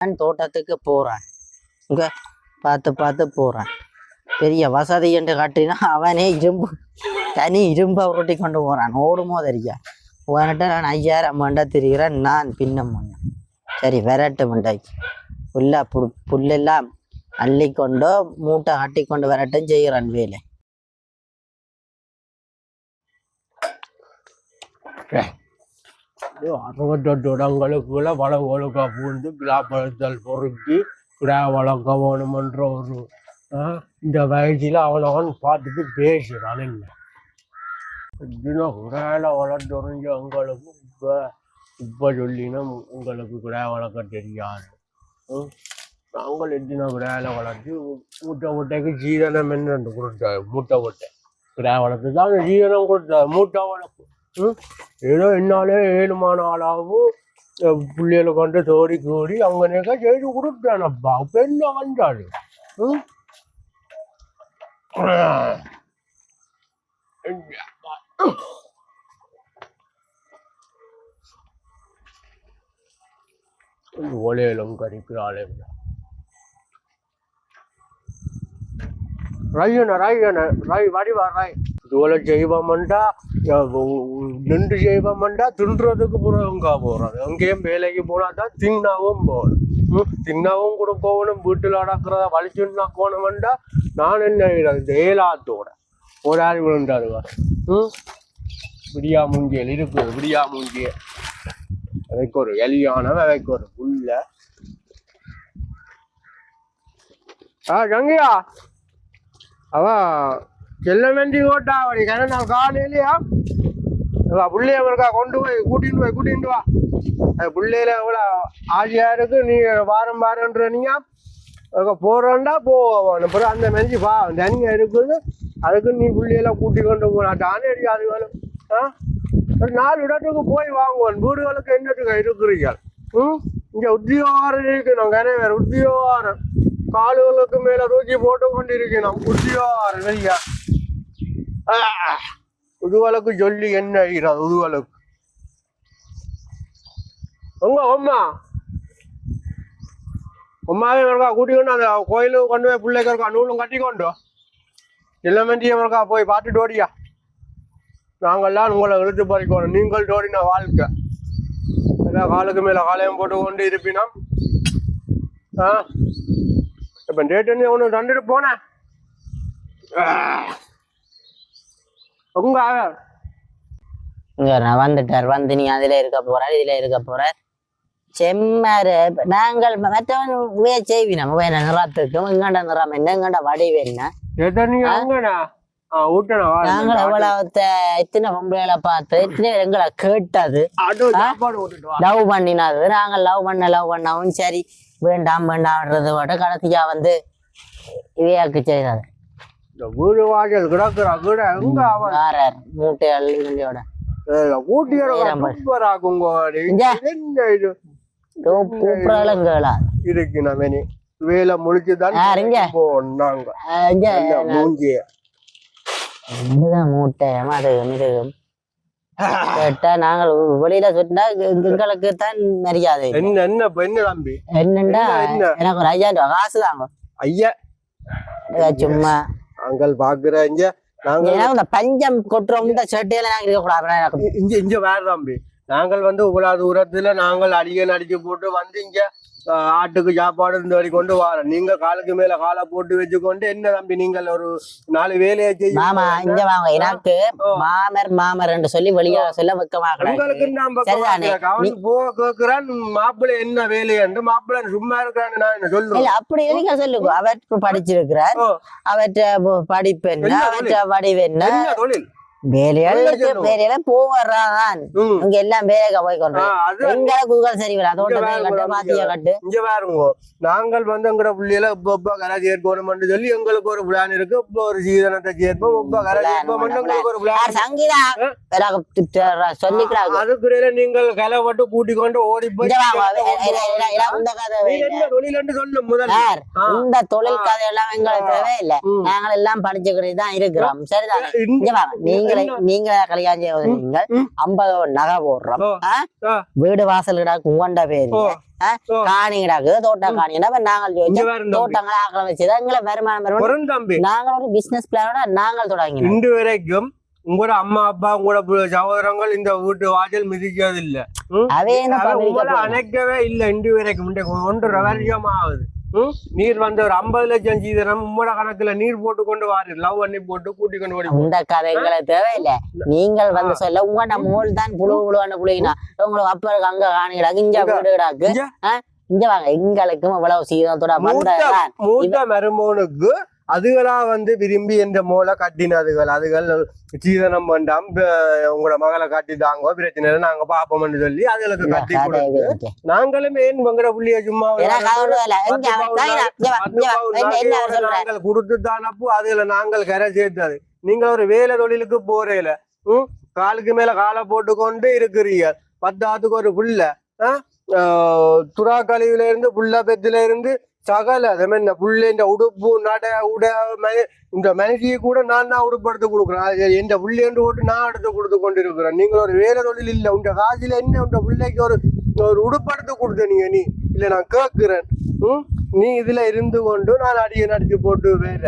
நான் தோட்டத்துக்கு போகிறேன் இங்க பார்த்து பார்த்து போகிறேன் பெரிய வசதி என்று காட்டினா அவனே இரும்பு தனி இரும்பை உருட்டி கொண்டு போகிறான் ஓடுமோ தெரியா? உன்கிட்ட நான் ஐயாயிரம் மண்டா திரிகிறேன் நான் பின்னம் ஒண்ணு சரி விரட்டு மண்டாக்கி புல்ல பு புல்லெல்லாம் அள்ளி கொண்டோ மூட்டை ஆட்டி கொண்டு விரட்டும் செய்கிறான் வேலை. அறுபத்தெட்டு இடங்களுக்குள்ள வள ஒழுங்கா பூந்து கிளாப்பழத்தல் பொறுக்கி கிடா வழங்க வேணுமன்ற ஒரு இந்த வயசில் அவனவன் பார்த்துட்டு பேசுகிறான் என்ன? இன்னும் குடாயில் வளர்த்து வரைஞ்ச உங்களுக்கு இப்போ இப்போ சொல்லினா உங்களுக்கு கிடா வளர்க்க தெரியாது. நாங்கள் எத்தனை கிடால வளர்த்து மூட்டை முட்டைக்கு ஜீரணம் என்னன்னு கொடுத்தாரு மூட்டை முட்டை. கிடா வளர்த்து தான் ஜீரணம் கொடுத்தாரு மூட்டை வளர்ப்பு. ஏதோ என்னாலே ஏழுமான ஆளாகவும் பிள்ளைகளை கொண்டு தோடி கூடி அவங்கனேக்கா செய்து கொடுத்தானப்பா. அப்ப என்ன வந்தாரு? ஒலையிலும் கறிக்கிறாளே ரையன ரையன ரை வடிவா ரை. இதுவரை செய்வோம்டா நின்று செய்வோம்டா தின்றதுக்கு புறவங்க போறது அங்கேயும் வேலைக்கு போனா தான் தின்னாவும் போகணும் ம், தின்னாவும் கூட போகணும் வீட்டில் அடக்கிறத வலிச்சுன்னா போகணும்டா நான் என்ன செய்யறது ஏலாத்தோட ஒரு ஆள் விழுந்தாருவா ம் விடியா மூஞ்சியல் இருக்கு விடியா மூஞ்சியல் அதைக்கு ஒரு எலியானவன் அதுக்கு ஒரு புல்ல ஆ கங்கையா செல்ல செல்லமெண்டி ஓட்டா அவடி கண்ணா காலையிலயா? அவ புள்ளைய இருக்கா கொண்டு போய் கூட்டிட்டு போய் கூட்டிட்டு வா. புள்ளையில எவ்வளோ ஆசையா இருக்கு நீ வாரம் வாரன்ற நீங்க போறோண்டா போவோம் அப்புறம் அந்த மெஞ்சி பா தனியா இருக்குது அதுக்கு நீ புள்ளையில கூட்டி கொண்டு போலாம் தானே அது வேணும் ஆ? ஒரு நாலு இடத்துக்கு போய் வாங்குவோம். வீடுகளுக்கு என்னத்துக்கு இருக்கிறீங்க ம்? இங்கே உத்தியோகம் இருக்கணும் கனவேர் உத்தியோகம். கால்களுக்கு மேலே தூக்கி போட்டு கொண்டு இருக்கணும் உத்தியோகம். ஐயா உதுவலுக்கு சொல்லி என்ன ஆகிறது உருவளவுக்கு உங்க அம்மா. உம்மாவே இருக்கா கூட்டி கொண்டு அந்த கோயிலுக்கு கொண்டு போய் பிள்ளைக்கு இருக்கா? நூலும் கட்டி கொண்டு இளமண்டியம் இருக்கா போய் பார்த்துட்டு ஓடியா? நாங்கள்லாம் உங்களை இழுத்து பறிக்கணும் நீங்கள் ஓடின வாழ்க்கை. ஏன்னா காலுக்கு மேலே காலையும் போட்டு கொண்டு இருப்பினா ஆ. இப்போ டேட் என்ன? ஒன்று தந்துட்டு போனேன். உங்க வந்துட்டார். வந்து நீ அதுல இருக்க போறார் இதுல இருக்க போறார் செம்மாரு. நாங்கள் மற்றவன் உவே செய்வினம். உவே நிறத்துக்கும் எங்கண்ட நிறம் என்ன எங்கண்ட வடிவு என்ன? நாங்கள் எவ்வளவு எத்தனை பொம்பளைகளை பார்த்து எத்தனை எங்களை கேட்டது லவ் பண்ணினது. நாங்கள் லவ் பண்ண லவ் பண்ணவும் சரி. வேண்டாம் வேண்டாம்ன்றது விட கடைசியா வந்து இவையாக்கு செய்தது. இந்த வீடு வாசல் கிடக்குறா கூட எங்க அவன்? மூட்டைகள் இவங்களோட ஊட்டியோட. சூப்பர் ஆகுங்க இது? இருக்கு நம்ம வேலை முடிச்சுதான்? போனாங்க. மூஞ்சிய. மூட்டை அது மிருகம் கேட்டா நாங்கள் வெளியில சொன்னா எங்களுக்கு தான் மரியாதை. என்ன என்ன பெண்ணு தம்பி? என்னண்டா? என்ன, என்ன? எனக்கு ஒரு ஐயாயிரம் ரூபாய் காசு தாங்க. ஐயா. சும்மா. நாங்கள் பாக்குற இங்க நாங்கள் பஞ்சம் கொட்டுறோம் இந்த சட்டையில நாங்க இருக்க கூடாது இங்க இங்க வேற தம்பி. நாங்கள் வந்து இவ்வளவு தூரத்துல நாங்கள் அடிக்க அடிச்சு போட்டு வந்து இங்க ஆட்டுக்கு சாப்பாடு இந்த வரை கொண்டு வரோம் நீங்க காலுக்கு மேல காலை போட்டு வச்சுக்கொண்டு என்ன தம்பி நீங்கள் ஒரு நாலு வேலையை மாமா செய்ய இங்க வாங்க. எனக்கு மாமர் மாமர் என்று சொல்லி வெளியே சொல்ல வெக்கமா உங்களுக்கு நான் சரிதானே? அவன் போ கேக்குறான் மாப்பிள்ளை என்ன வேலையண்டு மாப்பிள்ளை சும்மா இருக்கிறான்னு நான் என்ன சொல்லுவேன் அப்படி எதுங்க சொல்லுங்க. அவர் படிச்சிருக்கிறார். அவற்ற படிப்பு என்ன? அவற்ற வடிவு என்ன தொழில்? வேலையால் சொல்லுங்க, இருக்கு சொல்லுங்க. வேலையில போவர்றான் ம். இங்க எல்லாம் வேலைக்கு போய் ஆ, கொண்டு அது எங்களை கூகுள் சரி வர தோட்டத்தை வேற கட்டு இங்க பாருங்க நாங்கள் வந்து எங்கட புள்ளியில சொல்லி எங்களுக்கு ஒரு பிளான் இருக்கு. இப்ப ஒரு சீதனத்தை சேர்ப்போம் இப்ப கரை Plan சேர்ப்போம் பண்ண எங்களுக்கு ஒரு பிளான் சங்கீதா? சொல்லிக்கிறாங்க. அதுக்குள்ள நீங்கள் கலைப்பட்டு கூட்டி கொண்டு ஓடி போய் இந்த தொழில் கதை எல்லாம் எங்களுக்கு தேவை இல்ல ம். நாங்கள் எல்லாம் படிச்சுக்கிட்டு தான் இருக்கிறோம். சரிதானே? நீங்க நீங்களே? நீங்க கல்யாணம் நீங்கள். ஐம்பது நகை போடுறோம். வீடு வாசல் கிடாக்கு உங்கண்ட பேரு ஓ. ஆ? ஓ. காணி கிடாக்கு தோட்டம் காணி என்ன நாங்கள் தோட்டங்களை ஆக்களை வச்சுதான் எங்களை வருமானம் நாங்கள் ஒரு பிசினஸ் பிளானோட நாங்கள் தொடங்கினோம் இன்று வரைக்கும் உங்களோட அம்மா அப்பா உங்களோட சகோதரங்கள் இந்த வீட்டு வாசல் மிதிக்கிறது இல்ல பண்ணிருக்க உங்களை? அணைக்கவே இல்ல இன்று வரைக்கும் ஒன்றரை வருஷம் ஆகுது? நீர் வந்து ஒரு ஐம்பது லட்சம் சீதனம் உங்களோட கணக்குல நீர் போட்டு கொண்டு வாரு. லவ் பண்ணி போட்டு கூட்டி கொண்டு ஓடி போ. இந்த கதை எங்களுக்கு தேவையில்லை. நீங்கள் வந்து சொல்ல உங்கள்ட மோல் தான் புழு புழுவான புழுகினா உங்களுக்கு அப்ப இருக்கு அங்க காணி கிடாக்கு இங்க. கிடாக்கு இங்க. வாங்க. எங்களுக்கும் இவ்வளவு சீதனத்தோட மூத்த மருமகனுக்கு அதுகளா வந்து விரும்பி என்ற மூளை கட்டினதுகள். அதுகள் சீதனம் வேண்டாம் உங்களோட மகளை கட்டிட்டாங்க பிரச்சனை இல்லை நாங்க பாப்போம்னு சொல்லி அதுகளுக்கு கட்டி கொடுத்து நாங்களும் ஏன் உங்களோட புள்ளிய சும்மா நாங்கள் கொடுத்துட்டானப்போ அதுல நாங்கள் கரை சேர்த்தது. நீங்க ஒரு வேலை தொழிலுக்கு போறீல ம்? காலுக்கு மேல காலை போட்டு கொண்டு இருக்கிறீங்க. பத்தாத்துக்கு ஒரு புள்ள துறா கழிவுல இருந்து புள்ள பெத்துல இருந்து சகல அதே மாதிரி இந்த புள்ள உடுப்பு நட உட ம- இந்த மனைவியை கூட நான் தான் உடுப்படுத்து கொடுக்குறேன். எந்த புள்ளையன்று ஓட்டு நான் எடுத்து கொடுத்து கொண்டு இருக்கிறேன் நீங்கள் ஒரு வேலை தொழில் இல்லை. உங்க காசில என்ன உங்க பிள்ளைக்கு ஒரு ஒரு உடுப்படுத்து கொடுத்த நீங்க நீ? இல்லை நான் கேட்குறேன். ம்? நீ இதுல இருந்து கொண்டு நான் அடிய நடிச்சு போட்டு வேற.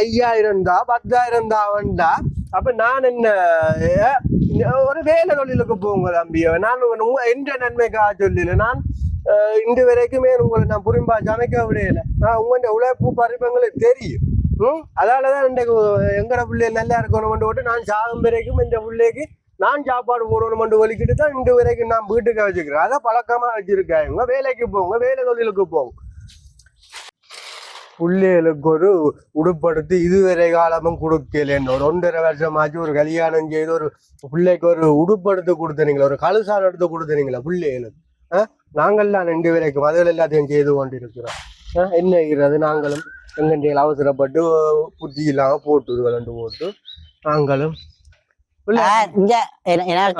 ஐயாயிரம் தான் பத்தாயிரம் தான் வேண்டா. அப்ப நான் என்ன ஒரு வேலை தொழிலுக்கு போங்க தம்பி. நான் எந்த நன்மைக்காக சொல்லல நான் இன்று வரைக்குமே உங்களை நான் புரிம்பா சமைக்க விடையில நான் உங்க உழைப்பு பறிப்பங்களுக்கு தெரியும். இன்றைக்கு எங்கட பிள்ளை நல்லா இருக்கணும் போட்டு நான் சாகும் வரைக்கும் இந்த பிள்ளைக்கு நான் சாப்பாடு போடணும்னு வலிக்கிட்டு தான் இன்று வரைக்கும் நான் வீட்டுக்கு வச்சுக்கிறேன். அதை பழக்கமா இவங்க வேலைக்கு போங்க வேலை தொழிலுக்கு போங்க பிள்ளைகளுக்கு ஒரு உடுப்படுத்தி இதுவரை காலமும் கொடுக்கலன்னு ஒரு ஒன்றரை வருஷமாச்சு ஒரு கல்யாணம் செய்து ஒரு பிள்ளைக்கு ஒரு உடுப்படுத்து கொடுத்தனீங்களா ஒரு கழுசால் எடுத்து கொடுத்தனீங்களா பிள்ளைகளுக்கு. ஆ? நாங்கள்லாம் ரெண்டு வரைக்கும் அதுகள் எல்லாத்தையும் செய்து கொண்டிருக்கிறோம். ஆ? என்ன இருக்கிறது? நாங்களும் எங்கள் அவசரப்பட்டு புத்தி இல்லாமல் போட்டு விளாண்டு போட்டு நாங்களும் இங்க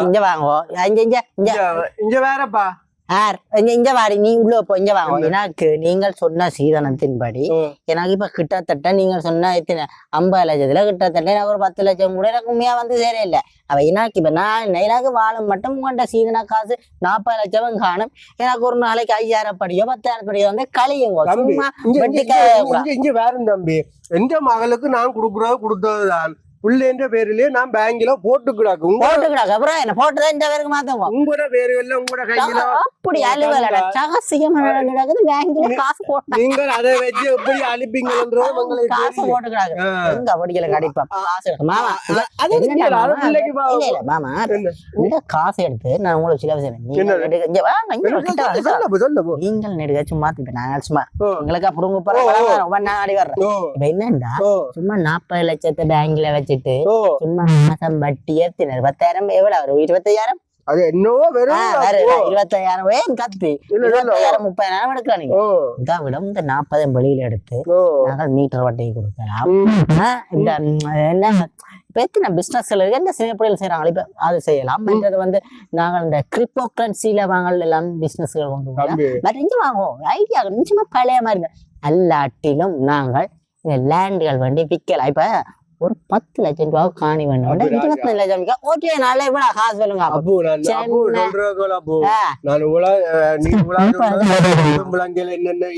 இங்க வாங்கோ இங்க இங்க இங்க இங்க- வேறப்பா ஆர் இங்க வாடி நீ உள்ள போ இங்க வாங்கோ எனக்கு நீங்கள் சொன்ன சீதனத்தின்படி எனக்கு இப்ப கிட்டத்தட்ட நீங்க சொன்ன எத்தனை ஐம்பது லட்சத்துல கிட்டத்தட்ட ஒரு பத்து லட்சம் கூட எனக்கு உண்மையா வந்து சேரல அவ எனக்கு இப்ப நான் எனக்கு வாழ மட்டும் உங்கள்ட்ட சீதன காசு நாற்பது லட்சம் காணும் எனக்கு ஒரு நாளைக்கு ஐயாயிரம் படியோ பத்தாயிரம் படியோ வந்து கழியுங்க தம்பி சும்மா இங்க வேற தம்பி எந்த மகளுக்கு நான் கொடுக்குறது கொடுத்ததுதான் புள்ளேன்ற பேரிலேயே நான் பேங்க்ல போட்டு கிடக்கு உங்க போட்டுக்கிடாங்க அப்புறம் என்ன? போட்டுதான் இந்த பேருக்கு மாத்துங்க உங்களோட பேருகள்ல உங்களோட கையில அப்படி அலுவலட ரகசியம் நடக்குது பேங்க்ல காசு போட்டு. நீங்கள் அதை வச்சு எப்படி அழிப்பீங்கன்றது உங்களுக்கு காசு. போட்டுக்கிறாங்க ஆ. எங்க படிக்கல கடிப்பா. காசு மாமா அது இல்ல இல்ல மாமா? இந்த காசு எடுத்து நான் உங்களுக்கு சில விஷயம். நீங்கள் நெடுக சும்மா நாங்கள் சும்மா உங்களுக்கு அப்புறம். ஒவ்வொரு நாடி வர்றேன். என்னண்டா? சும்மா நாற்பது லட்சத்தை பேங்க்ல வச்சுட்டு. சும்மா மாசம் வட்டி ஏத்தினர் பத்தாயிரம் எவ்வளவு? வரும் இருபத்தையாயிரம்? அது என்னவோ வெறும் இருபத்தையாயிரம். ஏன் கத்து. இருபத்தையாயிரம் முப்பதாயிரம் ஓ, இதை விட இந்த நாற்பதாயிரம் வெளியில எடுத்து. நாங்கள் மீட்டர் வட்டி கொடுக்கலாம். இந்த என்ன இப்ப எத்தனை பிசினஸ்ல இருக்கு? எந்த சிங்கப்பூரில் செய்யறாங்க இப்ப அது செய்யலாம். மற்றது வந்து நாங்கள் இந்த கிரிப்டோ கரன்சில வாங்கல் எல்லாம் பிசினஸ்கள் கொண்டு பட் இங்க வாங்குவோம்? ஐடியா நிச்சயமா பழைய மாதிரி எல்லாட்டிலும் நாங்கள் இந்த லேண்டுகள் வேண்டி விற்கலாம். இப்ப ஒரு பத்து லட்சம் ரூபா காணி இருபத்தி லட்சம் ஓகே நாளை இவ்வளவு காசு சொல்லுங்க. அப்ப. நான் என்னென்ன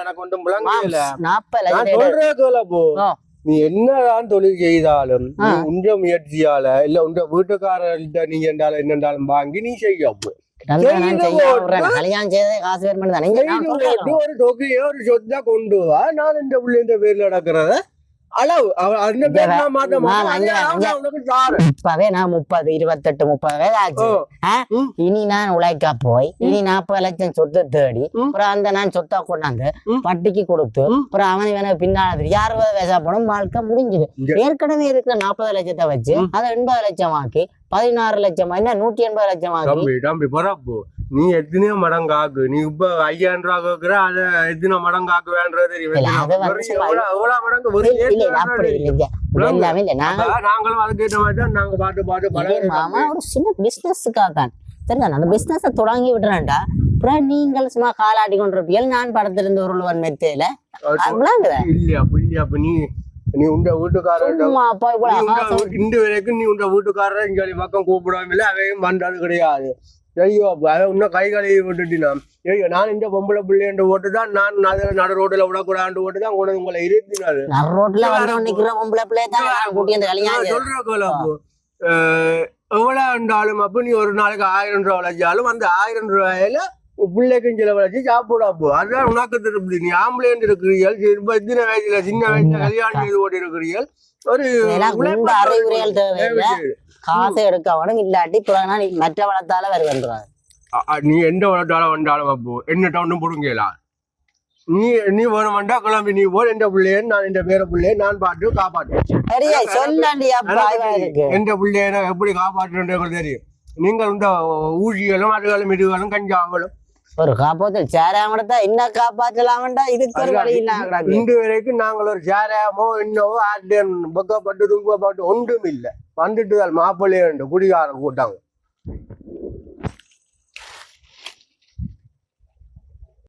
எனக்கு ஒன்றும் முழங்கல நாற்பது லட்சம் போ. நீ என்னதான் தொழில் செய்தாலும் உன்ற முயற்சியால இல்ல உன்ற வீட்டுக்காரர்கிட்ட நீ என்றாலும் என்னென்றாலும் வாங்கி நீ செய்ய ஒரு சொத்தா கொண்டு வா. நான் இந்த புள்ள இந்த பேர்ல நடக்கிறத அளவு. இப்பவே நான் முப்பது இருபத்தெட்டு முப்பது வயது ஆச்சு. இனி நான் உழைக்க போய் இனி நாற்பது லட்சம் சொத்து தேடி. அப்புறம் அந்த நான் சொத்தா கொண்டாந்து ம். வட்டிக்கு கொடுத்து. அப்புறம் அவன் இவனை பின்னாடி அறுபது வயசா போனோம் வாழ்க்கை முடிஞ்சுது. ஏற்கனவே இருக்கிற நாற்பது லட்சத்தை வச்சு. அதை எண்பது லட்சம் ஆக்கி பதினாறு லட்சம் என்ன நூற்றி எண்பது லட்சம் ஆக்கி நீ எத்தனையோ மடங்கு ஆக்கு நீ இப்ப ஐயாயிரம் ரூபா கேக்குற அத எத்தனை மடங்கு தெரியும். சும்மா எவ்வளவு- எவ்வளவு மடங்கு அப்ப நாங்களும் அதுக்கேற்ற நாங்க பாட்டு பாட்டு மாமா ஒரு சின்ன பிசினஸுக்காக தான் சரிதான் அந்த பிசினஸை தொடங்கி விடுறேன்டா. அப்புறம் நீங்கள் சும்மா காலாடி கொண்டிருப்பீர்கள் நான் படத்திலிருந்து ஒரு மெத்தையில? இல்லையா அப்ப நீ நீ உண்ட வீட்டுக்காரர் இந்த வரைக்கும் நீ உண்ட வீட்டுக்காரர் இங்க பக்கம் கூப்பிடாம இல்ல அவையும் பண்றது கிடையாது. ஐயோ அவன் இன்னும் கை கழுவி விட்டுட்டினா. ஐயோ நான் இந்த பொம்பளை பிள்ளைன்ற ஓட்டு தான் நான் அதுல நடு ரோடுல விடக்கூடாது ஓட்டு தான் கொண்டு உங்களை இருத்தினாரு. நடு ரோட்ல வந்து நிக்கிற பொம்பளை பிள்ளை தான் கூட்டி அந்த கல்யாணம். சொல்ற கோலப்பு எவ்வளவு இருந்தாலும் அப்ப நீ ஒரு நாளைக்கு ஆயிரம் ரூபாய் விளைச்சாலும் அந்த ஆயிரம் ரூபாயில பிள்ளைக்கும் செலவழிச்சு சாப்பிடாப்போ அதுதான் உனக்கு திருப்தி. நீ ஆம்புலன்ஸ் இருக்கிறீர்கள் இப்ப சின்ன வயசுல சின்ன வயசுல கல்யாணம் செய்து ஓடி இருக்கிறீர்கள் ஒரு குண்ட அறிவுரைகள் தேவையில்லை. தேவை. காசை எடுக்க அவனும் இல்லாட்டி நீ மற்ற வளத்தால அ- அ, நீ எந்த உலகத்தால வந்தாலும் அப்போ என்ன ஒன்றும் பிடுங்கலாம் நீ நீ வேணுமெண்டா கிளம்பி நீ போல் எந்த பிள்ளைய நான் இந்த பேர பிள்ளைய நான் பார்த்து காப்பாற்றுவேன் எந்த பிள்ளைய எப்படி காப்பாற்றுறது தெரியும். நீங்கள் இந்த ஊழிகளும் அதுகளும் இதுகளும் கஞ்சாவலும் ஒரு காப்பாத்தல் சேராமடத்தா என்ன காப்பாற்றலாமண்டா இதுக்கு ஒரு வழி இல்லாம கிடக்கு இன்று வரைக்கும் நாங்கள் ஒரு சேராமோ என்னவோ ஆட்டேன் பக்கப்பட்டு துன்பப்பட்டு ஒன்றும் இல்லை. வந்துட்டு மாப்பிள்ளைய குடிகாரன் கூட்டாங்க.